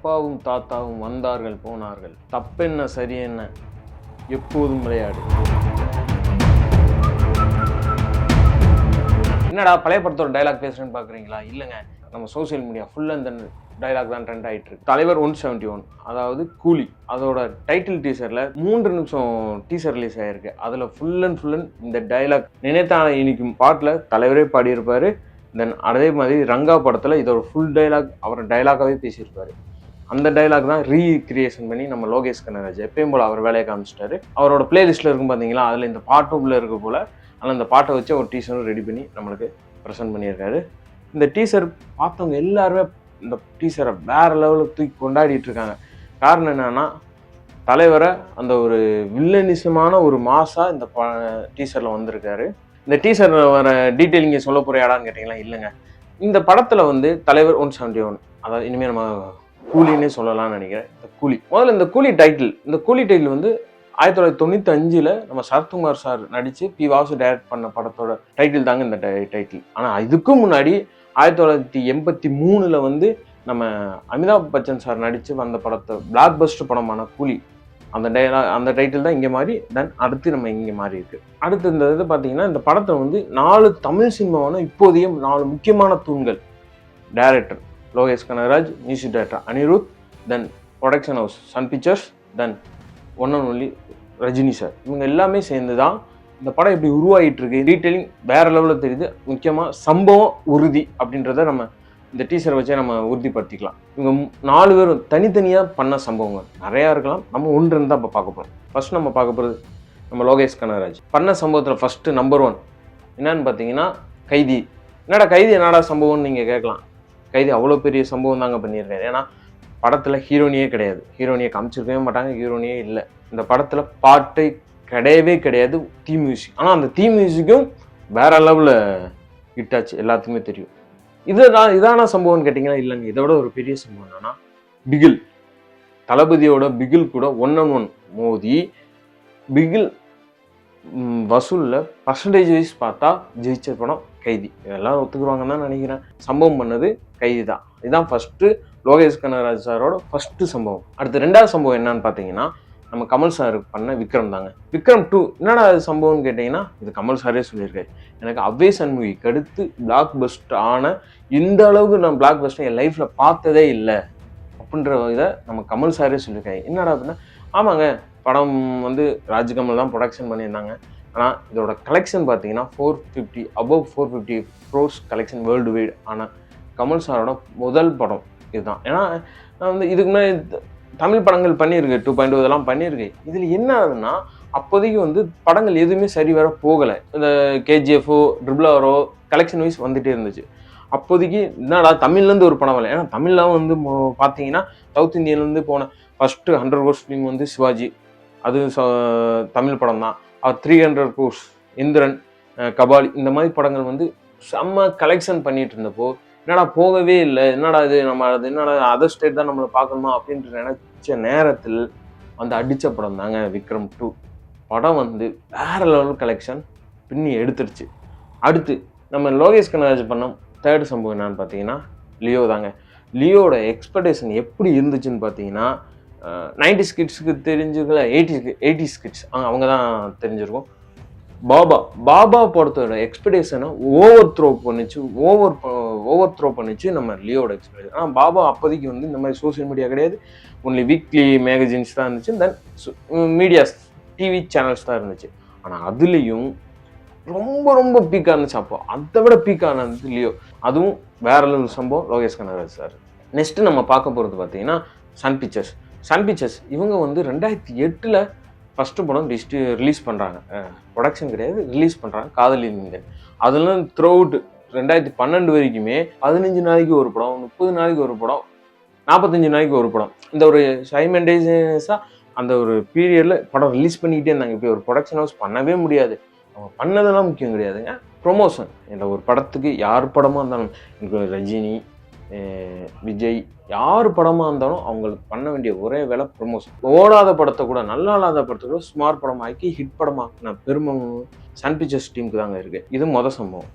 அப்பாவும் தாத்தாவும் வந்தார்கள் போனார்கள். தப்பென்ன சரி என்ன எப்போதும் விளையாடு. என்னடா பழைய படத்தோட டைலாக் பேசுறேன்னு பார்க்குறீங்களா இல்லைங்க. நம்ம சோஷியல் மீடியா ஃபுல்லாக இந்த டைலாக் தான் ட்ரெண்ட் ஆயிட்டு இருக்கு. தலைவர் ஒன் செவன்ட்டி ஒன் அதாவது கூலி. அதோட டைட்டில் டீசரில் மூன்று நிமிஷம் டீசர் ரிலீஸ் ஆயிருக்கு. அதில் ஃபுல் அண்ட் ஃபுல் அண்ட் இந்த டைலாக் நினைத்தான இனிக்கும் பாட்டில் தலைவரே பாடியிருப்பாரு. தென் அதே மாதிரி ரங்கா படத்தில் இதோட ஃபுல் டைலாக் அவர் டைலாகாகவே பேசியிருப்பாரு. அந்த டைலாக் தான் ரீக்ரியேஷன் பண்ணி நம்ம லோகேஷ் கனகராஜ் எப்பயும் போல் அவர் வேலையை காமிச்சிட்டாரு. அவரோட பிளேலிஸ்ட்டில் இருக்கும் பார்த்தீங்களா அதில் இந்த பாட்டும் இருக்க போல் ஆனால் அந்த பாட்டை வச்சு ஒரு டீசரும் ரெடி பண்ணி நம்மளுக்கு ப்ரெசென்ட் பண்ணியிருக்காரு. இந்த டீசர் பார்த்தவங்க எல்லாருமே இந்த டீசரை வேற லெவலில் தூக்கி கொண்டாடிட்டு இருக்காங்க. காரணம் என்னன்னா தலைவரை அந்த ஒரு வில்லனிசமான ஒரு மாசா இந்த ப டீசரில் வந்திருக்காரு. இந்த டீசர் வர டீட்டெயிலிங்க சொல்ல போறியாடான்னு கேட்டிங்களா? இல்லைங்க. இந்த படத்தில் வந்து தலைவர் ஒன் செவன்டி ஒன் அதாவது இனிமேல் நம்ம கூலின்னே சொல்லலாம்னு நினைக்கிறேன். இந்த கூலி. முதல்ல இந்த கூலி டைட்டில் இந்த கூலி டைட்டில் வந்து ஆயிரத்தி தொள்ளாயிரத்தி தொண்ணூற்றி அஞ்சில் நம்ம சரத்குமார் சார் நடித்து பி வாசு டைரக்ட் பண்ண படத்தோட டைட்டில் தாங்க இந்த டைட்டில் ஆனால் இதுக்கும் முன்னாடி ஆயிரத்தி தொள்ளாயிரத்தி எண்பத்தி மூணில் வந்து நம்ம அமிதாப் பச்சன் சார் நடித்து வந்த படத்தை பிளாக் பஸ்ட் படமான கூலி. அந்த டைலா அந்த டைட்டில் தான் இங்கே மாதிரி தென் அடுத்து நம்ம இங்கே மாறி இருக்கு. அடுத்து இந்த இது பார்த்தீங்கன்னா இந்த படத்தை வந்து நாலு தமிழ் சினிமாவான இப்போதைய நாலு முக்கியமான தூண்கள். Director Lokesh Kanagaraj music director Anirudh then production house Sun Pictures then one and only Rajini sir இவங்க எல்லாமே சேர்ந்து தான் இந்த படம் இப்படி உருவாகிட்டு இருக்கு டீட்டெயிலிங் வேற லெவலில் தெரியுது. முக்கியமாக சம்பவம் உறுதி அப்படின்றத நம்ம இந்த டீசரை வச்சே நம்ம உறுதிப்படுத்திக்கலாம். இவங்க நாலு பேரும் தனித்தனியாக பண்ண சம்பவங்கள். நிறையா இருக்கலாம். நம்ம ஒன்று இருந்தால் இப்போ பார்க்க போகிறோம் ஃபஸ்ட் நம்ம பார்க்க போகிறது நம்ம லோகேஷ் கனகராஜ். பண்ண சம்பவத்தில் ஃபஸ்ட்டு நம்பர் ஒன் என்னன்னு பார்த்தீங்கன்னா கைதி. என்னடா கைதி என்னடா சம்பவம்னு நீங்கள் கேட்கலாம். கைதி அவ்வளோ பெரிய சம்பவம் தாங்க பண்ணியிருக்காரு. ஏன்னா படத்தில் ஹீரோனியே கிடையாது. ஹீரோனியை காமிச்சிருக்கவே மாட்டாங்க ஹீரோனியே இல்லை. இந்த படத்தில் பாட்டு கிடையவே கிடையாது தீ மியூசிக் ஆனால் அந்த தீ மியூசிக்கும் வேற லெவலில் ஹிட்டாச்சு எல்லாத்துக்குமே தெரியும். இதுதான் இதான சம்பவம்னு கேட்டிங்கன்னா இல்லைங்க. இதோட ஒரு பெரிய சம்பவம் என்னன்னா பிகில். தளபதியோட பிகில் கூட ஒன் அண்ட் ஒன் மோதி பிகில் வசூலில் பர்சன்டேஜ் வைஸ் பார்த்தா ஜெயிச்ச படம் கைதி. இதெல்லாம் ஒத்துக்குவாங்கன்னு தான் நினைக்கிறேன். சம்பவம் பண்ணது கைது தான் இதுதான் ஃபஸ்ட்டு லோகேஷ் கனகராஜ் சாரோட ஃபஸ்ட்டு சம்பவம். அடுத்து ரெண்டாவது சம்பவம் என்னன்னு பார்த்தீங்கன்னா நம்ம கமல் சார் பண்ண விக்ரம் தாங்க. விக்ரம் டூ என்னடா அது சம்பவம்னு கேட்டிங்கன்னா இது கமல் சாரே சொல்லியிருக்காரு. எனக்கு அவ்வே சன் மூவிக்கு அடுத்து பிளாக் பஸ்ட் ஆன இந்த அளவுக்கு நான் பிளாக் பஸ்ட்டை என் லைஃப்பில் பார்த்ததே இல்லை. அப்படின்ற இதை நம்ம கமல் சாரே சொல்லியிருக்காரு. என்னடா அப்படின்னா ஆமாங்க படம் வந்து ராஜ்கமல் தான் ப்ரொடக்ஷன் பண்ணியிருந்தாங்க. ஆனால் இதோட கலெக்ஷன் பார்த்தீங்கன்னா four fifty above four fifty gross collection worldwide ஆனால் கமல் சாரோட முதல் படம் இதுதான். ஏன்னா நான் வந்து இதுக்கு முன்னாடி தமிழ் படங்கள் பண்ணியிருக்கு டூ பாயிண்ட் oh இதெல்லாம் பண்ணியிருக்கு. இதில் என்ன ஆகுதுன்னா அப்போதைக்கு வந்து படங்கள் எதுவுமே சரி வர போகலை. இந்த கேஜிஎஃப்ஓ ட்ரிபிளாரோ கலெக்ஷன் வைஸ் வந்துகிட்டே இருந்துச்சு. அப்போதைக்கு என்னடா தமிழ்லேருந்து ஒரு படம் வரல. ஏன்னா தமிழ்லாம் வந்து பார்த்தீங்கன்னா சவுத் இந்தியன்லேருந்து போன ஃபஸ்ட்டு ஹண்ட்ரட் கோர்ஸ் ஃபிலிம் வந்து சிவாஜி. அது ச- தமிழ் படம் தான். அவர் த்ரீ ஹண்ட்ரட் கோர்ஸ் இந்திரன் கபாலி இந்த மாதிரி படங்கள் வந்து செம்ம கலெக்ஷன் பண்ணிகிட்டு இருந்தப்போ என்னடா போகவே இல்லை? என்னடா இது? நம்ம அது என்னடா அதர் ஸ்டேட் தான் நம்மளை பார்க்கணுமா? அப்படின்ட்டு நினச்ச நேரத்தில் வந்து அடித்த படம் தாங்க விக்ரம் டூ. படம் வந்து வேறு லெவல் கலெக்ஷன் பின்னி எடுத்துருச்சு. அடுத்து நம்ம லோகேஷ் கனராஜ் பண்ணோம் தேர்ட் சம்பவம் என்னன்னு பார்த்தீங்கன்னா லியோ தாங்க. லியோட எக்ஸ்பெக்டேஷன் எப்படி இருந்துச்சுன்னு பார்த்தீங்கன்னா நைன்டி ஸ்கிட்ஸுக்கு தெரிஞ்சுக்கல எயிட்டி எயிட்டி ஸ்கிட்ஸ் அவங்க தான் தெரிஞ்சிருக்கும். பாபா பாபா படத்தோட எக்ஸ்பெக்டேஷனை ஓவர் த்ரோ பண்ணிச்சு ஓவர் ஓவர் த்ரோ பண்ணிச்சு நம்ம லியோட எக்ஸ்பெக்டேஷன் ஆனால் பாபா அப்போதைக்கு வந்து இந்த மாதிரி சோஷியல் மீடியா கிடையாது. ஒன்லி வீக்லி மேகசின்ஸ் தான் இருந்துச்சு. தென் மீடியாஸ் டிவி சேனல்ஸ் தான் இருந்துச்சு. ஆனால் அதுலேயும் ரொம்ப ரொம்ப பீக்காக இருந்துச்சு. அப்போ அதை விட பீக்காக இருந்துச்சு லியோ அதுவும் வேற லெவல் சம்பவம் லோகேஷ் கனகராஜ் சார். நெக்ஸ்ட்டு நம்ம பார்க்க போகிறது பார்த்தீங்கன்னா சன் பிக்சர்ஸ் சன் பிக்சர்ஸ் இவங்க வந்து ரெண்டாயிரத்தி எட்டில் ஃபஸ்ட்டு படம் டிஸ்ட்ரி ரிலீஸ் பண்ணுறாங்க ப்ரொடக்ஷன் கிடையாது ரிலீஸ் பண்ணுறாங்க காதலி நீங்கள் அதெல்லாம் த்ரூ அவுட் ரெண்டாயிரத்தி பன்னெண்டு வரைக்குமே பதினஞ்சு நாளைக்கு ஒரு படம் முப்பது நாளைக்கு ஒரு படம் நாற்பத்தஞ்சு நாளைக்கு ஒரு படம். இந்த ஒரு சைமெண்டேஜஸாக அந்த ஒரு பீரியடில் படம் ரிலீஸ் பண்ணிக்கிட்டே இருந்தாங்க. இப்போ ஒரு ப்ரொடக்ஷன் ஹவுஸ் பண்ணவே முடியாது. அவங்க பண்ணதெல்லாம் முக்கியம் கிடையாதுங்க ப்ரொமோஷன் இந்த ஒரு படத்துக்கு யார் படமாக இருந்தாலும் எனக்கு ரஜினி விஜய் யார் படமாக இருந்தாலும் அவங்களுக்கு பண்ண வேண்டிய ஒரே வேலை ப்ரொமோஷன் ஓடாத படத்தை கூட நல்லா இல்லாத படத்தை கூட ஸ்மார்ட் படமாக்கி ஹிட் படமாக்கின பெருமை சன் பிக்சர்ஸ் டீமுக்கு தாங்க இருக்குது இது மொதல் சம்பவம்.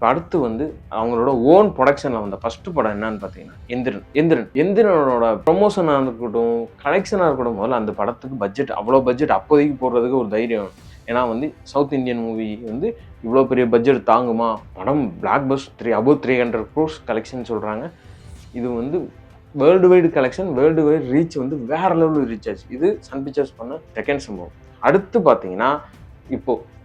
இப்போ அடுத்து வந்து அவங்களோட ஓன் ப்ரொடக்ஷனில் வந்த ஃபஸ்ட்டு படம் என்னன்னு பார்த்தீங்கன்னா எந்திரன். எந்திரன். எந்திரனோட ப்ரொமோஷனாக இருக்கட்டும் கலெக்ஷனாக இருக்கட்டும் முதல்ல அந்த படத்துக்கு பட்ஜெட் அவ்வளோ பட்ஜெட் அப்போதைக்கு போடுறதுக்கு ஒரு தைரியம். ஏன்னா வந்து சவுத் இந்தியன் மூவி வந்து இவ்வளோ பெரிய பட்ஜெட் தாங்குமா? படம் blockbuster three above three hundred gross collection சொல்கிறாங்க இது வந்து world wide collection world wide reach வந்து வேறு லெவலில் ரீச் ஆச்சு. இது சன் பிக்சர்ஸ் பண்ண செகண்ட் சம்பவம். அடுத்து பார்த்தீங்கன்னா இப்போது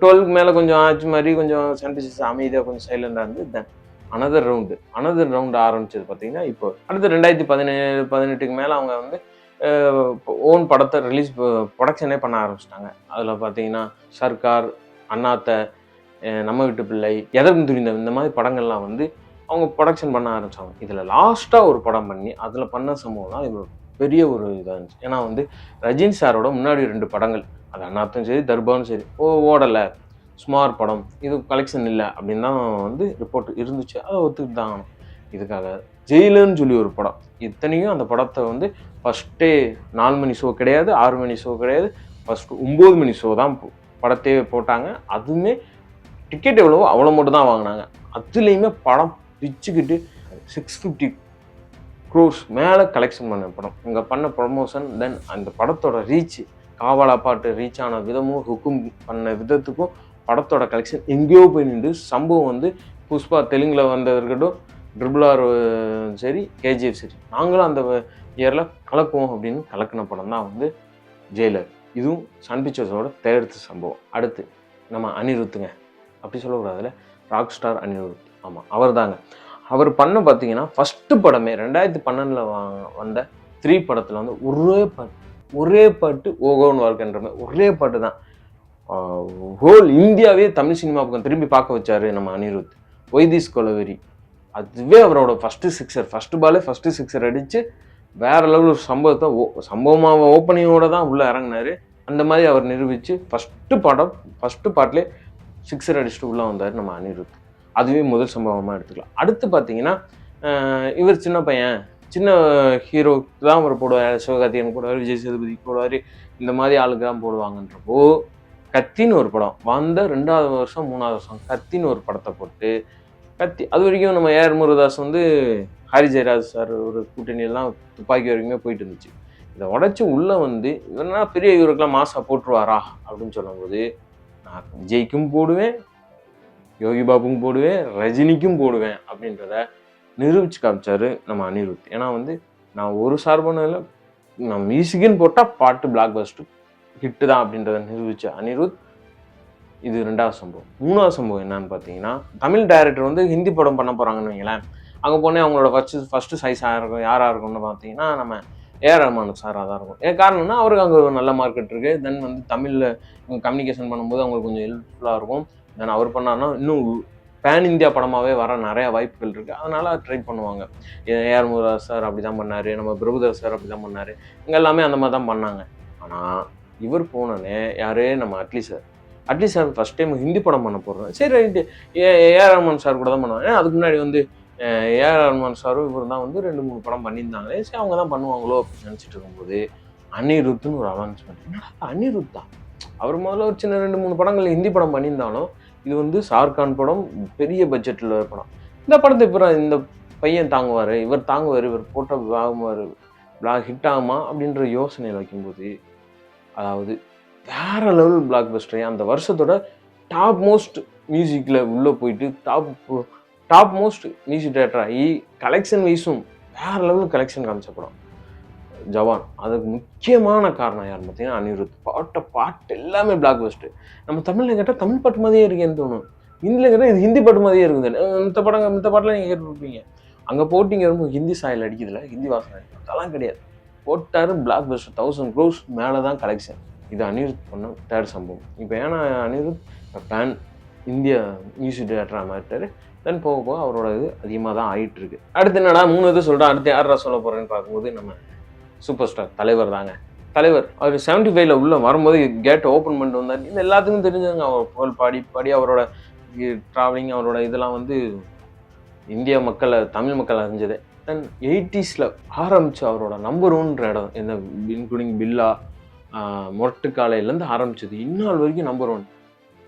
டுவெல்க்கு மேலே கொஞ்சம் ஆச்சு மாதிரி கொஞ்சம் சன் அமைதியாக கொஞ்சம் சைலண்டாக இருந்து then another round another round ஆரம்பிச்சது பார்த்தீங்கன்னா இப்போ அடுத்து ரெண்டாயிரத்தி பதினேழு பதினெட்டுக்கு மேலே அவங்க வந்து ஓன் படத்தை ரிலீஸ் ப்ரொடக்ஷனே பண்ண ஆரம்பிச்சிட்டாங்க. அதில் பார்த்தீங்கன்னா சர்க்கார் அண்ணாத்த நம்ம வீட்டு பிள்ளை எதற்கும் துரிந்த இந்த மாதிரி படங்கள்லாம் வந்து அவங்க ப்ரொடக்ஷன் பண்ண ஆரம்பித்தாங்க இதில் லாஸ்ட்டாக ஒரு படம் பண்ணி அதில் பண்ண சம்பவம்லாம் இவ்வளோ பெரிய ஒரு இதாக இருந்துச்சு. ஏன்னா வந்து ரஜினி சாரோட முன்னாடி ரெண்டு படங்கள் அது அண்ணாத்தும் சரி தர்பாரும் சரி. ஓ ஓடலை. சுமார் படம். இது கலெக்ஷன் இல்லை அப்படின்னு தான் வந்து ரிப்போர்ட் இருந்துச்சு. அதை ஒத்துக்கிட்டு தான் ஆகணும். இதுக்காக ஜெயிலுன்னு சொல்லி ஒரு படம். இத்தனையும் அந்த படத்தை வந்து ஃபஸ்ட்டே நாலு மணி ஷோ கிடையாது ஆறு மணி ஷோ கிடையாது. ஃபஸ்ட்டு ஒம்பது மணி ஷோ தான் போ- படத்தையே போட்டாங்க. அதுவுமே டிக்கெட் எவ்வளவோ அவ்வளோ மட்டும் தான் வாங்கினாங்க. அதுலேயுமே படம் பிச்சுக்கிட்டு சிக்ஸ் ஃபிஃப்டி க்ரோஸ் மேலே கலெக்ஷன் பண்ண படம். இங்கே பண்ண ப்ரொமோஷன் தென் அந்த படத்தோட ரீச் காவாலா பாட்டு ரீச் ஆன விதமும் ஹுக்கும் பண்ண விதத்துக்கும் படத்தோட கலெக்ஷன் எங்கேயோ போய் நின்று சம்பவம் வந்து புஷ்பா தெலுங்கில் வந்தது இருக்கட்டும் ட்ரிபிள் ஆர் சரி கேஜிஎஃப் சரி. நாங்களும் அந்த இயரில் கலக்குவோம் அப்படின்னு கலக்கின படம் தான் வந்து ஜெயிலர் இதுவும் சன் பிக்சர்ஸோட தேர்த்து சம்பவம். அடுத்து நம்ம அனிருத்துங்க. அப்படி சொல்லக்கூடாதுல ராக் ஸ்டார் அனிருத். ஆமாம் அவர் தாங்க. அவர் பண்ண பார்த்தீங்கன்னா ஃபஸ்ட்டு படமே ரெண்டாயிரத்தி பன்னெண்டில் வந்த த்ரீ படத்தில் வந்து ஒரே பாட்டு ஒரே பாட்டு ஓகோன்னு வாழ்க்கைன்ற மாதிரி ஒரே பாட்டு தான் ஹோல் இந்தியாவே தமிழ் சினிமா பக்கம் திரும்பி பார்க்க வச்சாரு நம்ம அனிருத். ஒய்திஸ் கொலவெரி அதுவே அவரோட ஃபஸ்ட்டு சிக்ஸர் ஃபஸ்ட்டு பாலே ஃபஸ்ட்டு சிக்ஸர் அடித்து வேற லெவல் ஒரு சம்பவத்தை ஓ சம்பவமாக ஓப்பனிங்கோட தான் உள்ளே இறங்குனாரு. அந்த மாதிரி அவர் நிரூபித்து ஃபஸ்ட்டு படம் ஃபஸ்ட்டு பாட்டிலே சிக்ஸர் அடிச்சுட்டு உள்ளே வந்தார் நம்ம அனிருத். அதுவே முதல் சம்பவமாக எடுத்துக்கலாம். அடுத்து பார்த்தீங்கன்னா இவர் சின்ன பையன். சின்ன ஹீரோ தான் அவர் போடுவார். சிவகார்த்திகன் போடுவார் விஜய் சேதுபதி போடுவார் இந்த மாதிரி ஆளுக்கு தான் போடுவாங்கன்றப்போ கத்தின்னு ஒரு படம் வந்த ரெண்டாவது வருஷம் மூணாவது வருஷம் கத்தின்னு ஒரு படத்தை போட்டு கத்தி அது வரைக்கும் நம்ம ஏஆர் முருகதாஸ் வந்து ஹரி ஜெயராஜ் சார் ஒரு கூட்டணியெல்லாம் துப்பாக்கி வரைக்குமே போயிட்டு இருந்துச்சு. இதை உடச்சி உள்ளே வந்து இவனா பெரிய இவருக்கெல்லாம் மாசா போட்டுருவாரா அப்படின்னு சொல்லும்போது நான் விஜய்க்கும் போடுவேன் யோகி பாபுக்கும் போடுவேன் ரஜினிக்கும் போடுவேன் அப்படின்றத நிரூபிச்சு காமிச்சாரு நம்ம அனிருத். ஏன்னா வந்து நான் ஒரு சார்பான நான் மியூசிக்குன்னு போட்டால் பாட்டு பிளாக் பஸ்ட்டு ஹிட்டு தான் அப்படின்றத நிரூபித்த அனிருத். இது ரெண்டாவது சம்பவம். மூணாவது சம்பவம் என்னன்னு பார்த்தீங்கன்னா தமிழ் டைரக்டர் வந்து ஹிந்தி படம் பண்ண போகிறாங்கன்னு வைங்களேன். அங்கே போனே அவங்களோட ஃபஸ்ட்டு ஃபஸ்ட்டு சைஸ் இருக்கும் யாராக இருக்கும்னு பார்த்தீங்கன்னா நம்ம ஏஆர் ரஹ்மான் சாராக தான் இருக்கும். ஏன் காரணம்னா அவருக்கு அங்கே ஒரு நல்ல மார்க்கெட் இருக்குது தென் வந்து தமிழில் கம்யூனிகேஷன் பண்ணும்போது அவங்களுக்கு கொஞ்சம் ஹெல்ப்ஃபுல்லாக இருக்கும். தென் அவர் பண்ணார்னா இன்னும் பேன் இந்தியா படமாகவே வர நிறைய வாய்ப்புகள் இருக்குது அதனால் ட்ரை பண்ணுவாங்க. ஏஆர் முருகா சார் அப்படி தான் பண்ணார். நம்ம பிரபுதர் சார் அப்படி தான் பண்ணார். இங்கே எல்லாமே அந்த மாதிரி தான் பண்ணாங்க. ஆனால் இவர் போனோடனே யாரே? நம்ம Atlee sir. Atlee sir first time Hindi படம் பண்ண போடுறோம் சரி right A AR Rahman sir கூட தான் பண்ணுவாங்க அதுக்கு முன்னாடி வந்து ஏஆர் ரஹ்மான் சாரும் இவர் தான் வந்து ரெண்டு மூணு படம் பண்ணியிருந்தாங்களே சரி அவங்க தான் பண்ணுவாங்களோ அப்படின்னு நினச்சிட்டு இருக்கும்போது அனிருத்துன்னு ஒரு அனௌன்ஸ்மெண்ட் அனிருத் தான் அவர் முதல்ல ஒரு சின்ன ரெண்டு மூணு படங்கள் ஹிந்தி படம் பண்ணியிருந்தாலும் இது வந்து ஷாருக்கான் படம் பெரிய பட்ஜெட்டில் படம். இந்த படத்தை இப்போ இந்த பையன் தாங்குவார் இவர் தாங்குவார் இவர் போட்டால் ஆகுவார் பிளாக் ஹிட் ஆகுமா அப்படின்ற யோசனையில் வைக்கும்போது அதாவது வேற லெவல் பிளாக் பஸ்டர் அந்த வருஷத்தோட டாப் மோஸ்ட் மியூசிக்கில் உள்ளே போயிட்டு top top most music director ஆகி கலெக்ஷன் வைஸும் வேற லெவல் கலெக்ஷன் காமிச்ச படம். ஜவான். அதுக்கு முக்கியமான காரணம் யார் பார்த்தீங்கன்னா அனிருத். பாட்ட பாட்டு எல்லாமே பிளாக் பஸ்ட்டு நம்ம தமிழில் கேட்டால் தமிழ் பாட்டு மாதிரியே இருக்கேன்னு தோணும். ஹிந்தியில் கேட்டால் இது ஹிந்தி பாட்டு மாதிரியே இருக்குது இந்த படம் இந்த பாட்டில் நீங்கள் கேட்டுருப்பீங்க. அங்கே போட்டிங்க ரொம்ப ஹிந்தி சாயல் அடிக்கிறதுல ஹிந்தி வாசனை அதெல்லாம் கிடையாது. போட்டார் பிளாக் பஸ்டர் தௌசண்ட் க்ரோஸ் மேலே தான் கலெக்ஷன் இது அனிருத் பண்ண தேர்ட் சம்பவம். இப்போ ஏன்னா அனிருத் பேன் இந்திய மியூசிக் டேரக்டராக மாறிட்டார். தென் போக போக அவரோட இது அதிகமாக தான் ஆகிட்டு இருக்கு அடுத்து என்னடா மூணு இது சொல்கிறேன் அடுத்து யாரா சொல்ல போகிறேன்னு பார்க்கும்போது நம்ம சூப்பர் ஸ்டார் தலைவர் தாங்க தலைவர் அவர் செவன்டி ஃபைவ்ல உள்ள வரும்போது கேட் ஓப்பன் பண்ணிட்டு வந்தார். இது எல்லாத்துக்கும் தெரிஞ்சதுங்க. அவர் புகழ் பாடி பாடி அவரோட ட்ராவலிங் அவரோட இதெல்லாம் வந்து இந்திய மக்களை தமிழ் மக்கள் அறிஞ்சது. தென் எயிட்டிஸில் ஆரம்பித்த அவரோட நம்பர் ஒன்ற இடம் இந்த இன்க்ளூடிங் பில்லா மொரட்டுக்காலையிலேருந்து ஆரம்பிச்சது. இந்நாள் வரைக்கும் நம்பர் ஒன்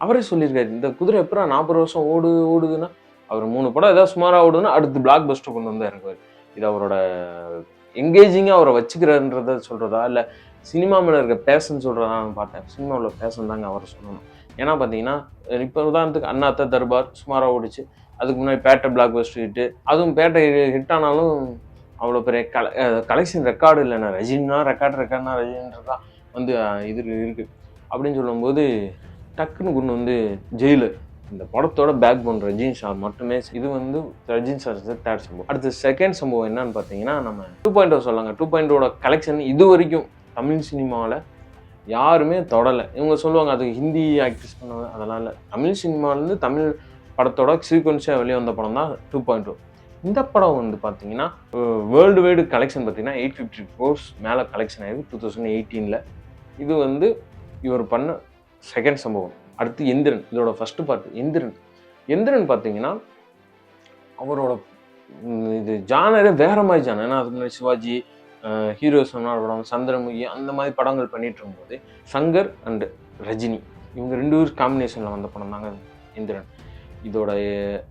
அவரே சொல்லியிருக்காரு இந்த குதிரை எப்பறம் நாற்பது வருஷம் ஓடு ஓடுதுன்னா அவர் மூணு படம் ஏதாவது சுமாராக ஓடுதுன்னா அடுத்து பிளாக் பஸ்டர் கொண்டு வந்து இறங்குவார் இது அவரோட எங்கேஜிங்காக அவரை வச்சுக்கிறன்றத சொல்கிறதா இல்லை சினிமா மேலே இருக்க பேஷன் சொல்கிறதா நான் பார்த்தேன். சினிமாவில் பேஷன் தாங்க அவரை சொல்லணும். ஏன்னா பார்த்தீங்கன்னா இப்போ உதாரணத்துக்கு அண்ணாத்த தர்பார் சுமாராக ஓடிச்சு. அதுக்கு முன்னாடி பேட்டை பிளாக் பஸ்ட் ஹிட்டு அதுவும் பேட்டை ஹிட் ஆனாலும் அவ்வளோ பெரிய கல கலெக்ஷன் ரெக்கார்டு இல்லைண்ணா ரஜினா ரெக்கார்டு ரெக்கார்ட்னா ரஜினின்றதா வந்து இது இருக்குது அப்படின்னு சொல்லும்போது டக்குன்னு கொண்டு வந்து ஜெயிலர் இந்த படத்தோட பேக் போன் ரஜினி சார் மட்டுமே இது வந்து ரஜினி சார் தேர்ட் சம்பவம். அடுத்து செகண்ட் சம்பவம் என்னன்னு பார்த்தீங்கன்னா நம்ம டூ பாயிண்ட் சொல்லாங்க டூ பாயிண்டோட கலெக்ஷன் இது வரைக்கும் தமிழ் சினிமாவில் யாருமே தொடலை. இவங்க சொல்லுவாங்க அது ஹிந்தி ஆக்ட்ரஸ் பண்ண அதெல்லாம் இல்லை. தமிழ் சினிமாவிலேருந்து தமிழ் படத்தோட சீக்வன்ஸாக வெளியே வந்த படம் தான் டூ பாயிண்ட் டூ இந்த படம் வந்து பார்த்தீங்கன்னா வேர்ல்டு வைடு கலெக்ஷன் பார்த்தீங்கன்னா எயிட் ஃபிஃப்டி ஃபோர்ஸ் மேலே கலெக்ஷன் ஆயிருக்கு டூ தௌசண்ட் எயிட்டீனில் இது வந்து இவர் பண்ண செகண்ட் சம்பவம். அடுத்து எந்திரன் இதோட ஃபஸ்ட்டு பார்ட் எந்திரன். எந்திரன் பார்த்தீங்கன்னா அவரோட இது ஜானரே வேற மாதிரி ஜானர் ஏன்னா அதுக்கு முன்னாடி சிவாஜி ஹீரோஸ் படம் சந்திரமுகி அந்த மாதிரி படங்கள் பண்ணிட்டு இருக்கும்போது சங்கர் அண்ட் ரஜினி இவங்க ரெண்டு பேரும் காம்பினேஷனில் வந்த படம் தாங்க எந்திரன். இதோட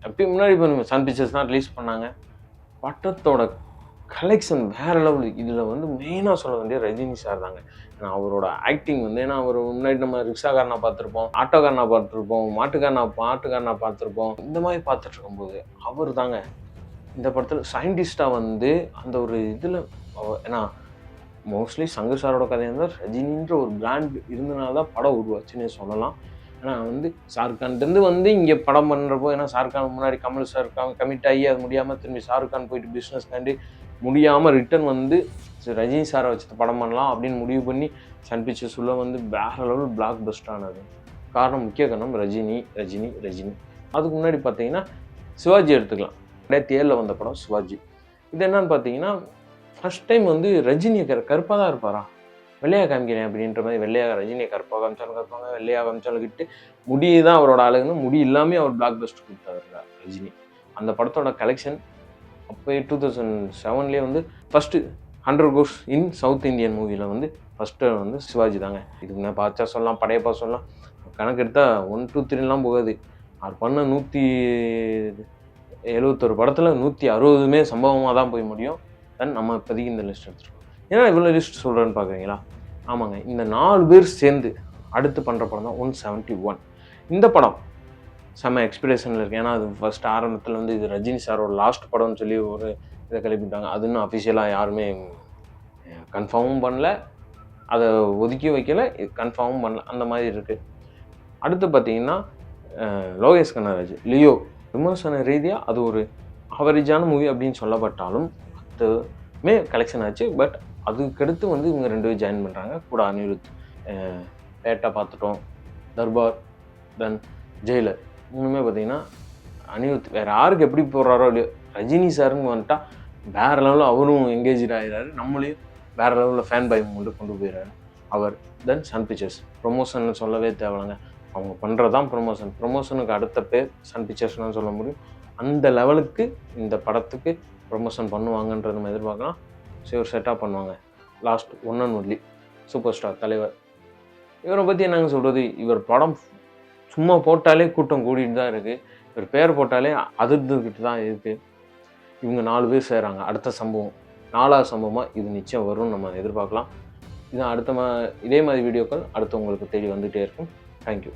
எப்பயும் முன்னாடி இப்போ சன் பிக்சர்ஸ் தான் ரிலீஸ் பண்ணாங்க. பட்டத்தோட கலெக்ஷன் வேற லெவல் இதில் வந்து மெயினாக சொல்ல வேண்டிய ரஜினி சார் தாங்க. ஏன்னா அவரோட ஆக்டிங் வந்து ஏன்னா அவர் முன்னாடி நம்ம ரிக்ஷாக்காரனா பார்த்துருப்போம் ஆட்டோக்காரனா பார்த்துருப்போம் மாட்டுக்காரனா மாட்டுக்காரனா பார்த்துருப்போம். இந்த மாதிரி பார்த்துட்டு இருக்கும்போது அவர் தாங்க இந்த படத்தில் சயின்டிஸ்டாக வந்து அந்த ஒரு இதில் ஏன்னா மோஸ்ட்லி சங்கர் சாரோட கதையாக இருந்தால் ரஜினின்ற ஒரு பிராண்ட் இருந்தனால தான் படம் உருவாச்சுன்னு சொல்லலாம். ஏன்னா வந்து ஷாருக்கான்லேருந்து வந்து இங்கே படம் பண்ணுறப்போ ஏன்னா ஷாருக்கான் முன்னாடி கமல் சார் கமிட் ஆகி அது முடியாமல் திரும்பி ஷாருக்கான் போயிட்டு பிஸ்னஸ் காண்டி முடியாமல் ரிட்டர்ன் வந்து ரஜினி சாரை வச்சு படம் பண்ணலாம் அப்படின்னு முடிவு பண்ணி சன் பிக்சர்ஸ் உள்ள வந்து வேறு லெவல் பிளாக் பஸ்ட் ஆனது. காரணம் முக்கிய காரணம் ரஜினி ரஜினி ரஜினி. அதுக்கு முன்னாடி பார்த்தீங்கன்னா சிவாஜி எடுத்துக்கலாம். ரெண்டாயிரத்தி ஏழில் வந்த படம் சிவாஜி. இது என்னன்னு பார்த்தீங்கன்னா ஃபஸ்ட் டைம் வந்து ரஜினி கரு கருப்பாக தான் இருப்பாரா? வெள்ளையாக காமிக்கிறேன் அப்படின்ற மாதிரி வெள்ளையாக ரஜினியை கருப்பாக காமிச்சாலும் கருப்பாங்க வெள்ளையாக காமிச்சாலும் கிட்டு முடி தான் அவரோட அழகுன்னு முடி இல்லாமல் அவர் பிளாக் பஸ்ட் கொடுத்தாரு ரஜினி. அந்த படத்தோட கலெக்ஷன் அப்போ டூ தௌசண்ட் செவன்லேயே வந்து first hundred crores in south Indian மூவியில் வந்து ஃபஸ்ட்டு வந்து சிவாஜி தாங்க. இதுக்கு நான் பாச்சா சொல்லலாம் படையப்பா சொல்லலாம். கணக்கு எடுத்தால் ஒன் டூ த்ரீலாம் போகாது. அவர் பண்ண நூற்றி எழுபத்தொரு படத்தில் நூற்றி அறுபதுமே சம்பவமாக தான் போய் முடியும். தென் நம்ம இப்போதைக்கு இந்த லிஸ்ட் எடுத்துருக்கோம். ஏன்னா இவ்வளோ லிஸ்ட் சொல்கிறேன்னு பார்க்குறீங்களா ஆமாங்க. இந்த நாலு பேர் சேர்ந்து அடுத்து பண்ணுற படம் தான் ஒன் செவன்ட்டி ஒன் இந்த படம் செம்ம எக்ஸ்பிரேஷனில் இருக்கு. ஏன்னா அது ஃபஸ்ட் ஆரம்பத்தில் வந்து இது ரஜினி சாரோட லாஸ்ட் படம்னு சொல்லி ஒரு இதை கிளப்பிட்டாங்க. அது இன்னும் அஃபிஷியலாக யாருமே கன்ஃபார்மும் பண்ணல. அதை ஒதுக்கி வைக்கல. கன்ஃபார்மும் பண்ணல. அந்த மாதிரி இருக்குது அடுத்து பார்த்தீங்கன்னா லோகேஷ் கண்ணராஜ் லியோ விமர்சன ரீதியாக அது ஒரு அவரேஜான மூவி அப்படின்னு சொல்லப்பட்டாலும் அதுமே கலெக்ஷன் ஆச்சு. பட் அதுக்கடுத்து வந்து இவங்க ரெண்டு பேரும் ஜாயின் பண்ணுறாங்க கூட அனிருத் அஹ், பேட்டா பார்த்துட்டோம். தர்பார் தென் ஜெயிலர். இன்னுமே பார்த்தீங்கன்னா அனிருத் வேறு யாருக்கு எப்படி போடுறாரோ இல்லையோ ரஜினி சாருன்னு வந்துட்டா வேறு லெவலில் அவரும் எங்கேஜ் ஆகிறாரு நம்மளையும் வேறு லெவலில் ஃபேன் பை மூமெண்ட்டு கொண்டு போயிடுறாரு. அவர் தென் சன் பிக்சர்ஸ் ப்ரொமோஷன் சொல்லவே தேவையில்லைங்க. அவங்க பண்ணுறது தான் ப்ரொமோஷன் ப்ரொமோஷனுக்கு அடுத்த பேர் சன் பிக்சர்ஸ்னு சொல்ல முடியும். அந்த லெவலுக்கு இந்த படத்துக்கு ப்ரொமோஷன் பண்ணுவாங்கன்றது நம்ம எதிர்பார்க்கலாம். ஷிவர் செட்டாக பண்ணுவாங்க. Last one and only superstar தலைவர். இவரை பற்றி என்னங்க சொல்கிறது இவர் படம் சும்மா போட்டாலே கூட்டம் கூடிட்டு தான் இருக்குது இவர் பேர் போட்டாலே அதிர்ந்துக்கிட்டு தான் இருக்குது இவங்க நாலு பேர் செய்கிறாங்க அடுத்த சம்பவம். நாலாவது சம்பவமாக இது நிச்சயம் வரும்னு நம்ம எதிர்பார்க்கலாம். இதான் அடுத்த மா இதே மாதிரி வீடியோக்கள் அடுத்து உங்களுக்கு தேடி வந்துகிட்டே இருக்கும். தேங்க்யூ